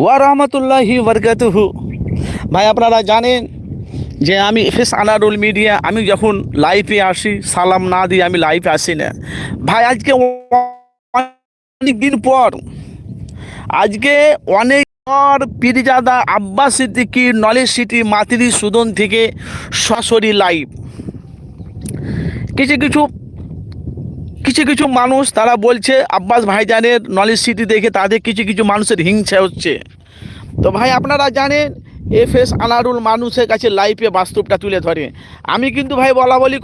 ওয়া রহমতুল্লাহি বরকাতুহু ভাই, আপনারা জানেন যে আমি এফএস আনারুল মিডিয়া, আমি যখন লাইভে আসি, সালাম না দিয়ে আমি লাইভে আসি না। ভাই, আজকে অনেক দিন পর, আজকে অনেক পর পীরজাদা আব্বাস সিদ্দিকি নলেজ সিটি মাতৃ সুদন থেকে সরাসরি লাইভ কিছু কিছু কিছু কিছু মানুষ তারা বলছে, আব্বাস ভাইজানের নলেজ সিটি দেখে তাদের কিছু কিছু মানুষের হিংসা হচ্ছে। তো ভাই, আপনারা জানেন এফ এস আনারুল মানুষের কাছে লাইফে বাস্তবটা তুলে ধরে। আমি কিন্তু ভাই বলা বলি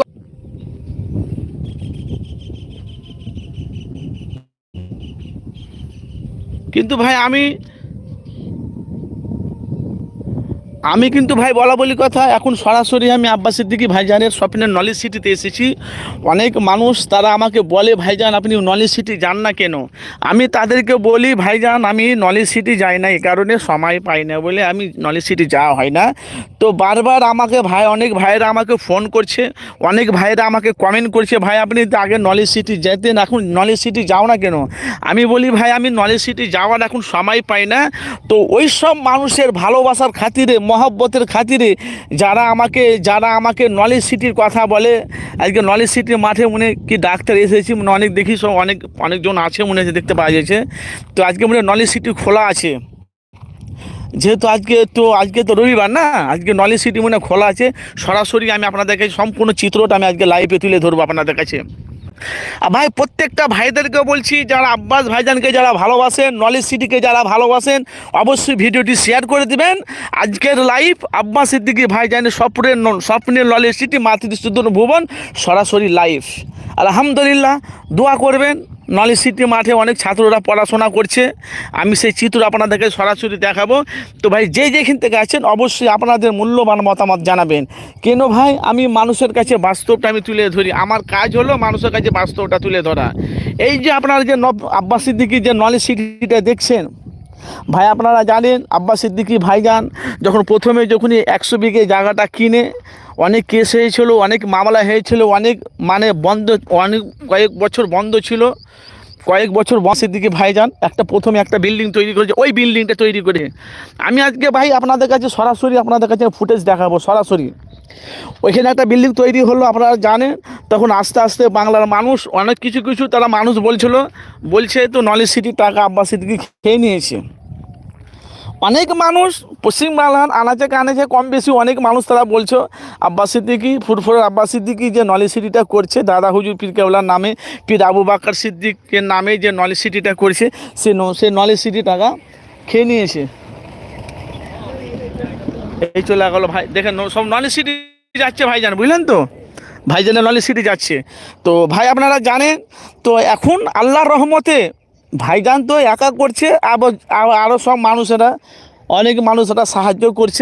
কিন্তু ভাই, আমি আমি কিন্তু ভাই বলা বলি কথা, এখন সরাসরি আমি আব্বাস সিদ্দিকি ভাইজানের স্বপ্নের নলেজ সিটিতে এসেছি। অনেক মানুষ তারা আমাকে বলে, ভাইজান, আপনি নলেজ সিটি যান না কেন? আমি তাদেরকে বলি, ভাইজান, আমি নলেজ সিটি যাই না এই কারণে সময় পাই না বলে আমি নলেজ সিটি যাওয়া হয় না। তো বারবার আমাকে ভাই, অনেক ভাইয়েরা আমাকে ফোন করছে, অনেক ভাইয়েরা আমাকে কমেন্ট করছে, ভাই, আপনি আগে নলেজ সিটি যেতেন, এখন নলেজ সিটি যাও না কেন? আমি বলি, ভাই, আমি নলেজ সিটি যাওয়ার এখন সময় পাই না। তো ওই সব মানুষের ভালোবাসার খাতিরে মহব্বতের খাতিরে যারা আমাকে যারা আমাকে নলেজ সিটির কথা বলে, আজকে নলেজ সিটির মাঠে মনে কি ডাক্তার এসেছি, মনে অনেক দেখি সব অনেক, অনেকজন আছে মনে হচ্ছে দেখতে পাওয়া যাচ্ছে। তো আজকে মনে নলেজ সিটি খোলা আছে। যেহেতু আজকে তো আজকে তো রবিবার না, আজকে নলেজ সিটি মনে খোলা আছে। সরাসরি আমি আপনাদের কাছে সম্পূর্ণ চিত্রটা আমি আজকে লাইভে তুলে ধরবো আপনাদের কাছে। ভাই, প্রত্যেকটা ভাইদেরকে বলছি, যারা আব্বাস ভাইজানকে যারা ভালোবাসেন, নলেজ সিটিকে যারা ভালোবাসেন, অবশ্যই ভিডিওটি শেয়ার করে দিবেন। আজকের লাইভ আব্বাস সিদ্দিকি ভাইজানের স্বপ্নের স্বপ্নের নলেজ সিটি মাতৃ ভুবন সরাসরি লাইভ আলহামদুলিল্লাহ, দোয়া করবেন। নলেজ সিটি মাঠে অনেক ছাত্ররা পড়াশোনা করছে। আমি সেই চিত্র আপনাদেরকে সরাসরি দেখাবো। তো ভাই, যে যেখান থেকে আছেন, অবশ্যই আপনাদের মূল্যবান মতামত জানাবেন। কেন ভাই, আমি মানুষের কাছে বাস্তবটা আমি তুলে ধরি। আমার কাজ হলো মানুষের কাছে বাস্তবটা তুলে ধরা। এই যে আপনারা যে নব, আব্বাস সিদ্দিকি যে নলেজ সিটিটা দেখছেন, ভাই, আপনারা জানেন, আব্বাস সিদ্দিকি ভাইজান যখন প্রথমে যখনই একশো বিঘে জায়গাটা কিনে অনেক কেস হয়েছিল, অনেক মামলা হয়েছিল, অনেক মানে বন্ধ, অনেক কয়েক বছর বন্ধ ছিল। কয়েক বছর বসের দিকে ভাই যান একটা প্রথমে একটা বিল্ডিং তৈরি করেছে, ওই বিল্ডিংটা তৈরি করে। আমি আজকে ভাই আপনাদের কাছে সরাসরি আপনাদের কাছে ফুটেজ দেখাবো, সরাসরি। ওইখানে একটা বিল্ডিং তৈরি হলো, আপনারা জানেন। তখন আস্তে আস্তে বাংলার মানুষ, অনেক কিছু কিছু তারা মানুষ বলছিল। বলছে তো নলেজ সিটির টাকা আব্বাস সিদ্দিকি খেয়ে নিয়েছে। অনেক মানুষ পশ্চিমবাংলার আনাচে কানাচে কম বেশি অনেক মানুষ তারা বলছো, আব্বাস সিদ্দিকি, ফুরফুরের আব্বাস সিদ্দিকি যে নলেজ সিটিটা করছে, দাদা হুজুর পীর কেওলার নামে, পীর আবু বাক্কার সিদ্দিকের নামে যে নলেজ সিটিটা করছে, সে সে নলেজ সিটি টাকা খেয়ে নিয়েছে। এই চলে গেলো ভাই, দেখেন সব নলেজ সিটি যাচ্ছে ভাই ভাইজান, বুঝলেন তো? ভাইজানের নলেজ সিটি যাচ্ছে। তো ভাই আপনারা জানেন, তো এখন আল্লাহর রহমতে ভাইজান তো একা করছে আবার আরও সব মানুষেরা অনেক মানুষেরা সাহায্য করছে।